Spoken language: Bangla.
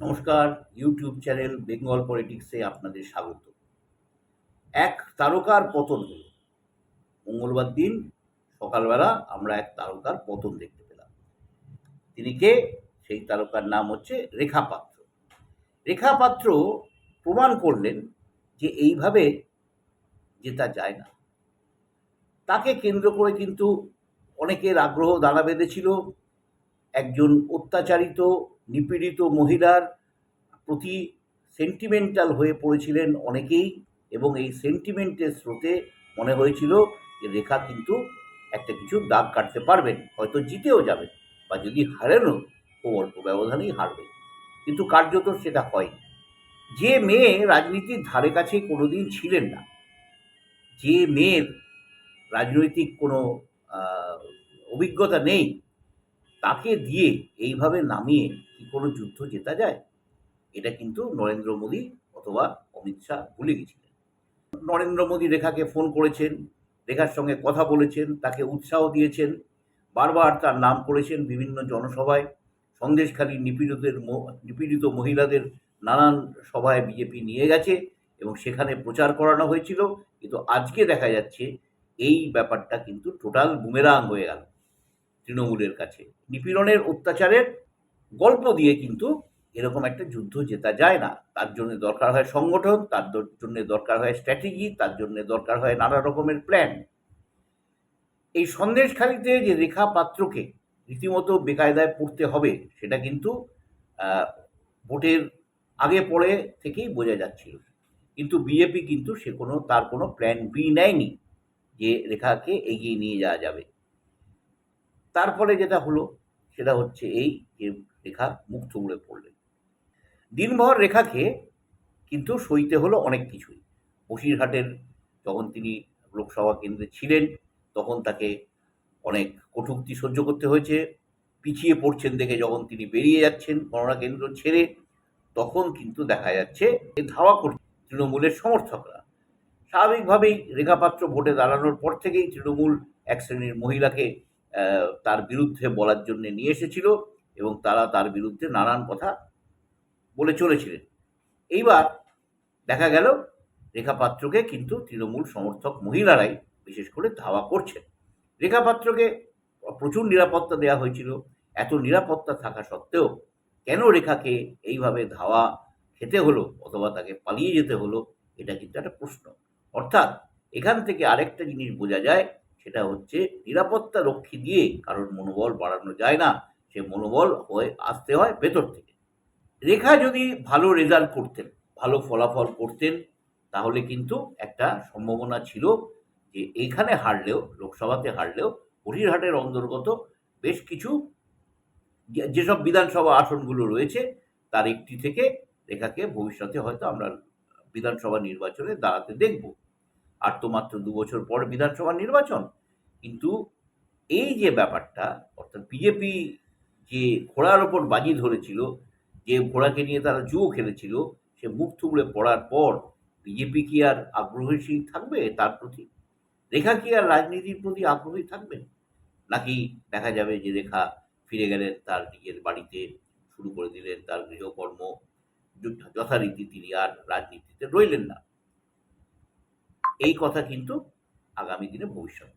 নমস্কার ইউটিউব চ্যানেল বেঙ্গল পলিটিক্সে আপনাদের স্বাগত। এক তারকার পতন হলো। মঙ্গলবার দিন, সকালবেলা আমরা এক তারকার পতন দেখতে পেলাম। তিনি কে? সেই তারকার নাম হচ্ছে রেখা পাত্র। রেখা পাত্র প্রমাণ করলেন যে এইভাবে জেতা যায় না। তাকে কেন্দ্র করে কিন্তু অনেকের আগ্রহ দানা বেঁধেছিল। একজন অত্যাচারিত নিপীড়িত মহিলার প্রতি সেন্টিমেন্টাল হয়ে পড়েছিলেন অনেকেই এবং এই সেন্টিমেন্টের স্রোতে মনে হয়েছিল যে রেখা কিন্তু একটা কিছু দাগ কাটতে পারবেন, হয়তো জিতেও যাবেন বা যদি হারেনও খুব অল্প ব্যবধানেই হারবে কিন্তু কার্যত সেটা হয় যে মেয়ে রাজনীতির ধারে কাছে কোনোদিন ছিলেন না, যে মেয়ের রাজনৈতিক কোনো অভিজ্ঞতা নেই তাকে দিয়ে এইভাবে নামিয়ে কি কোনো যুদ্ধ জেতা যায়? এটা কিন্তু নরেন্দ্র মোদী অথবা অমিত শাহ ভুলে গেছিলেন। নরেন্দ্র মোদী রেখাকে ফোন করেছেন, রেখার সঙ্গে কথা বলেছেন, তাকে উৎসাহ দিয়েছেন, বারবার তার নাম করেছেন বিভিন্ন জনসভায়, সন্দেশখালী নিপীড়িতের নিপীড়িত মহিলাদের নানান সভায় বিজেপি নিয়ে গেছে এবং সেখানে প্রচার করানো হয়েছিল। কিন্তু আজকে দেখা যাচ্ছে এই ব্যাপারটা কিন্তু টোটাল বুমেরাং হয়ে গেল। তৃণমূলের কাছে। নিপীড়নের অত্যাচারের গল্প দিয়ে কিন্তু এরকম একটা যুদ্ধ জেতা যায় না। তার জন্য দরকার হয় সংগঠন, তার জন্য দরকার হয় স্ট্র্যাটেজি তার জন্য দরকার হয় নানা রকমের প্ল্যান এই সন্দেশখালিতে যে রেখা পাত্রকে রীতিমতো বেকায়দায় পড়তে হবে, সেটা কিন্তু ভোটের আগে পরে থেকেই বোঝা যাচ্ছিল। কিন্তু বিজেপি কিন্তু সে কোনো, তার কোনো প্ল্যান বি নেয়নি যে রেখাকে এগিয়ে নিয়ে যাওয়া যাবে। তারপরে যেটা হলো, সেটা হচ্ছে এই যে রেখা মুখ থুবড়ে পড়লেন দিনভর রেখাকে কিন্তু সইতে হলো অনেক কিছুই। বসিরহাটের যখন তিনি লোকসভা কেন্দ্রে ছিলেন, তখন তাকে অনেক কটূক্তি সহ্য করতে হয়েছে। পিছিয়ে পড়ছেন দেখে যখন তিনি বেরিয়ে যাচ্ছেন গণনা কেন্দ্র ছেড়ে, তখন কিন্তু দেখা যাচ্ছে যে ধাওয়া করছে তৃণমূলের সমর্থকরা। স্বাভাবিকভাবেই রেখাপাত্র ভোটে দাঁড়ানোর পর থেকেই তৃণমূল এক শ্রেণির মহিলাকে তার বিরুদ্ধে বলার জন্য নিয়ে এসেছিল এবং তারা তার বিরুদ্ধে নানান কথা বলে চলেছিলেন। এইবার দেখা গেল রেখা পাত্রকে কিন্তু তৃণমূল সমর্থক মহিলারাই বিশেষ করে ধাওয়া করছেন। রেখা পাত্রকে প্রচুর নিরাপত্তা দেওয়া হয়েছিল। এত নিরাপত্তা থাকা সত্ত্বেও কেন রেখাকে এইভাবে ধাওয়া খেতে হলো অথবা তাকে পালিয়ে যেতে হলো, এটা কিন্তু একটা প্রশ্ন। অর্থাৎ এখান থেকে আরেকটা জিনিস বোঝা যায় সেটা হচ্ছে নিরাপত্তা রক্ষী দিয়ে কারোর মনোবল বাড়ানো যায় না। সে মনোবল হয়ে আসতে হয় ভেতর থেকে। রেখা যদি ভালো রেজাল্ট করতেন, ভালো ফলাফল করতেন, তাহলে কিন্তু একটা সম্ভাবনা ছিল যে এইখানে হারলেও, লোকসভাতে হারলেও হরিরহাটের অন্তর্গত বেশ কিছু যেসব বিধানসভা আসনগুলো রয়েছে, তার একটি থেকে রেখাকে ভবিষ্যতে হয়তো আমরা বিধানসভা নির্বাচনে দাঁড়াতে দেখব। আর তো মাত্র দু বছর পর বিধানসভা নির্বাচন। কিন্তু এই যে ব্যাপারটা, অর্থাৎ বিজেপি যে ঘোড়ার ওপর বাজি ধরেছিল, যে ঘোড়াকে নিয়ে তারা জুয়ো খেলেছিল, সে মুখ থুবড়ে পড়ার পর বিজেপি কি আর আগ্রহী থাকবে তার প্রতি? রেখা কি আর রাজনীতির প্রতি আগ্রহী থাকবেন নাকি দেখা যাবে যে রেখা ফিরে গেলেন, তার নিজের বাড়িতে শুরু করে দিলেন, তার গৃহকর্ম যথা- যথারীতি তিনি আর রাজনীতিতে রইলেন না। এই কথা কিন্তু আগামী দিনে ভবিষ্যৎ